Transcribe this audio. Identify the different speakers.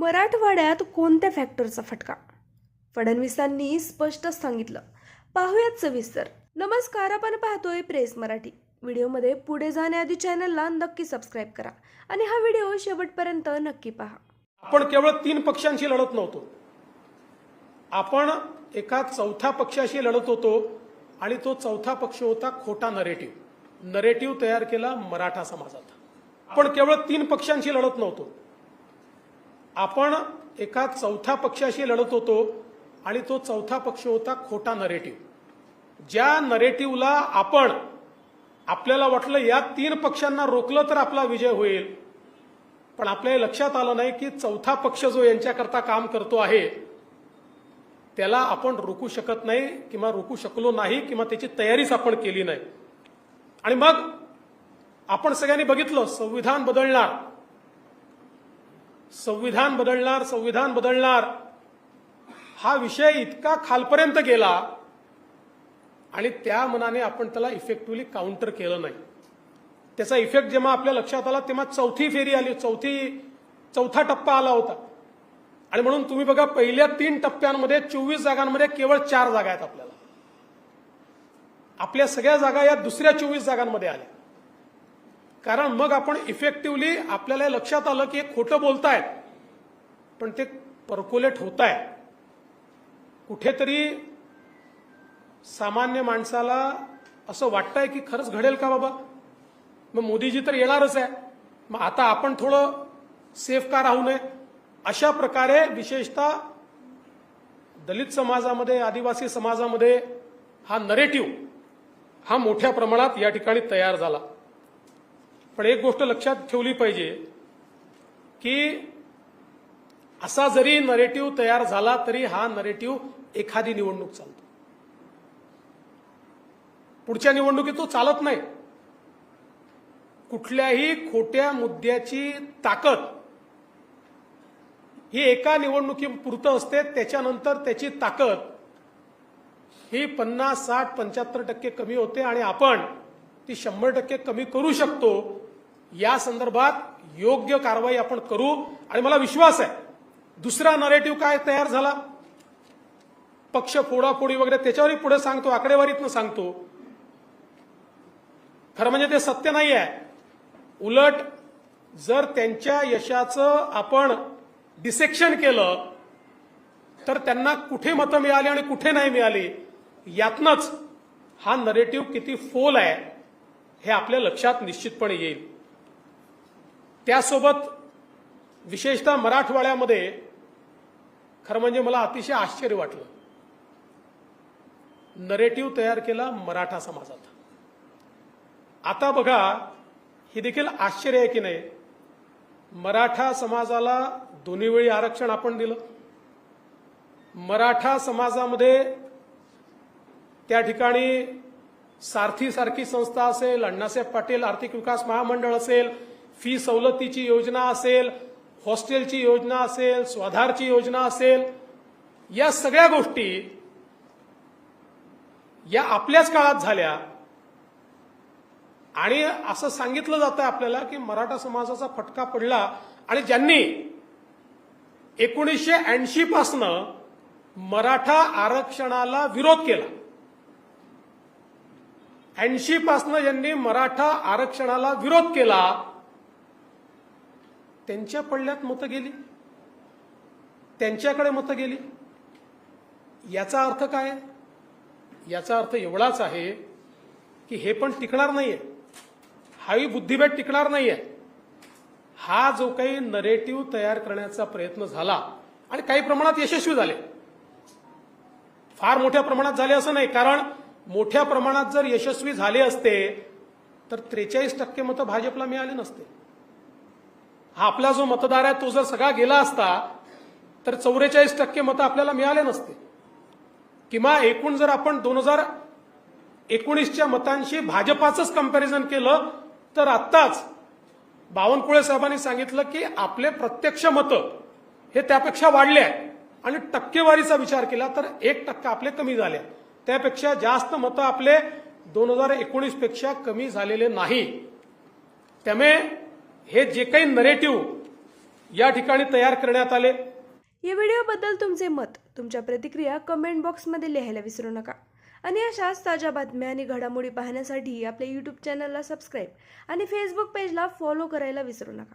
Speaker 1: मराठवाड्यात कोणत्या फॅक्टरचा फटका? फडणवीसांनी स्पष्ट सांगितलं. पाहूयात सविस्तर नमस्कार आपण पाहतोय प्रेस मराठी. व्हिडिओमध्ये पुढे जाण्याआधी चॅनलला नक्की सबस्क्राईब करा आणि हा व्हिडिओ शेवटपर्यंत नक्की पहा.
Speaker 2: आपण केवळ तीन पक्षांशी लढत नव्हतो. आपण एका चौथ्या पक्षाशी लढत होतो आणि तो चौथा पक्ष होता खोटा नरेटिव्ह नरेटिव्ह तयार केला मराठा समाजात. आपण केवळ तीन पक्षांशी लढत नव्हतो. आपण एका चौथ्या पक्षाशी लढत होतो आणि तो चौथा पक्ष होता खोटा नरेटिव्ह ज्या नरेटिव्हला आपण आपल्याला वाटलं या तीन पक्षांना रोखलं तर आपला विजय होईल. पण आपल्या लक्षात आलं नाही की चौथा पक्ष जो यांच्याकरता काम करतो आहे त्याला आपण रोखू शकत नाही किंवा रोखू शकलो नाही किंवा त्याची तयारीच आपण केली नाही. आणि मग आपण सगळ्यांनी बघितलं संविधान बदलणार. संविधान बदलणार संविधान बदलणार. हा विषय इतका खालपर्यंत गेला आणि त्या मनाने आपण त्याला इफेक्टिव्हली काउंटर केलं नाही. त्याचा इफेक्ट जेव्हा आपल्या लक्षात आला तेव्हा चौथी फेरी आली. चौथी चौथा टप्पा आला होता. आणि म्हणून तुम्ही बघा पहिल्या तीन टप्प्यांमध्ये चोवीस जागांमध्ये केवळ चार जागा आहेत आपल्याला. आपल्या सगळ्या जागा या दुसऱ्या चोवीस जागांमध्ये आल्या. कारण मग आपण इफेक्टिव्हली आपल्याला लक्षात आलं की हे खोटं बोलतायत पण ते पर्कोलेट होत आहे कुठेतरी सामान्य माणसाला असं वाटतंय की खरंच घडेल का बाबा? मग मोदीजी तर येणारच आहे. मग आता आपण थोडं सेफ का राहू नये? अशा प्रकारे विशेषतः दलित समाजामध्ये आदिवासी समाजामध्ये हा नरेटिव्ह हा मोठ्या प्रमाणात या ठिकाणी तयार झाला. पण एक गोष्ट लक्षात ठेवली पाहिजे की असा जरी नरेटिव्ह तयार झाला तरी हा नरेटिव्ह एखादी निवडणूक चालतो. पुढच्या निवडणुकीत तो चालत नाही. कुठल्याही खोट्या मुद्द्याची ताकद ही एका निवडणुकीपुरतं असते त्याच्यानंतर त्याची ताकद ही पन्नास साठ पंच्याहत्तर टक्के कमी होते आणि आपण ती शंभर टक्के कमी करू शकतो या संदर्भात योग्य कारवाई आपण करू. आणि मला विश्वास आहे दुसरा नरेटिव्ह काय तयार झाला? पक्ष फोडाफोडी वगैरे त्याच्यावरही पुढे सांगतो आकडेवारीतनं सांगतो. खरं म्हणजे ते सत्य नाही आहे. उलट जर त्यांच्या यशाचं आपण डिसेक्शन केलं तर त्यांना कुठे मतं मिळाली आणि कुठे नाही मिळाली यातनंच हा नरेटिव्ह किती फोल आहे हे आपल्या लक्षात निश्चितपणे येईल. त्यासोबत विशेषतः मराठवाड्यामध्ये खरं म्हणजे मला अतिशय आश्चर्य वाटलं. नरेटिव्ह तयार केला मराठा समाजात. आता बघा हे देखील आश्चर्य आहे की नाही? मराठा समाजाला दोन्ही वेळी आरक्षण आपण दिलं. मराठा समाजामध्ये त्या ठिकाणी सारथी सारखी संस्था असेल अण्णासाहेब पाटील आर्थिक विकास महामंडळ असेल फी सवलतीची योजना असेल हॉस्टेलची योजना असेल स्वाधारची योजना असेल या सगळ्या गोष्टी या आपल्याच काळात झाल्या. आणि असं सांगितलं जातं आपल्याला की मराठा समाजाचा फटका पडला आणि ज्यांनी एकोणीसशे ऐंशी पासनं मराठा आरक्षणाला विरोध केला. ऐंशी पासनं ज्यांनी मराठा आरक्षणाला विरोध केला त्यांच्या पडल्यात मतं गेली? त्यांच्याकडे मतं गेली? याचा अर्थ काय? याचा अर्थ एवढाच आहे की हे पण टिकणार नाहीये. हाही बुद्धिबेट टिकणार नाहीये. हा जो काही नरेटिव्ह तयार करण्याचा प्रयत्न झाला आणि काही प्रमाणात यशस्वी झाले. फार मोठ्या प्रमाणात झाले असं नाही कारण मोठ्या प्रमाणात जर यशस्वी झाले असते तर त्रेचाळीस टक्के मतं भाजपला मिळाले नसते. हा आपला जो मतदार आहे तो जर सगळा गेला असता तर चौवेचाळीस टक्के मतं आपल्याला मिळाले नसते. किंवा एकूण जर आपण दोन हजार एकोणीसच्या मतांशी भाजपाचंच कंपॅरिझन केलं तर आत्ताच बावनकुळे साहेबांनी सांगितलं की आपले प्रत्यक्ष मतं हे त्यापेक्षा वाढले आहे. आणि टक्केवारीचा विचार केला तर एक टक्का आपले कमी झाले त्यापेक्षा जास्त मतं आपले दोन हजार एकोणीसपेक्षा कमी झालेले नाही. त्यामुळे हे जे काही नरेटिव्ह या ठिकाणी तयार करण्यात आले.
Speaker 1: या व्हिडिओबद्दल तुमचे मत तुमच्या प्रतिक्रिया कमेंट बॉक्समध्ये लिहायला विसरू नका. आणि अशाच ताज्या बातम्या आणि घडामोडी पाहण्यासाठी आपल्या यूट्यूब चॅनलला सबस्क्राईब आणि फेसबुक पेजला फॉलो करायला विसरू नका.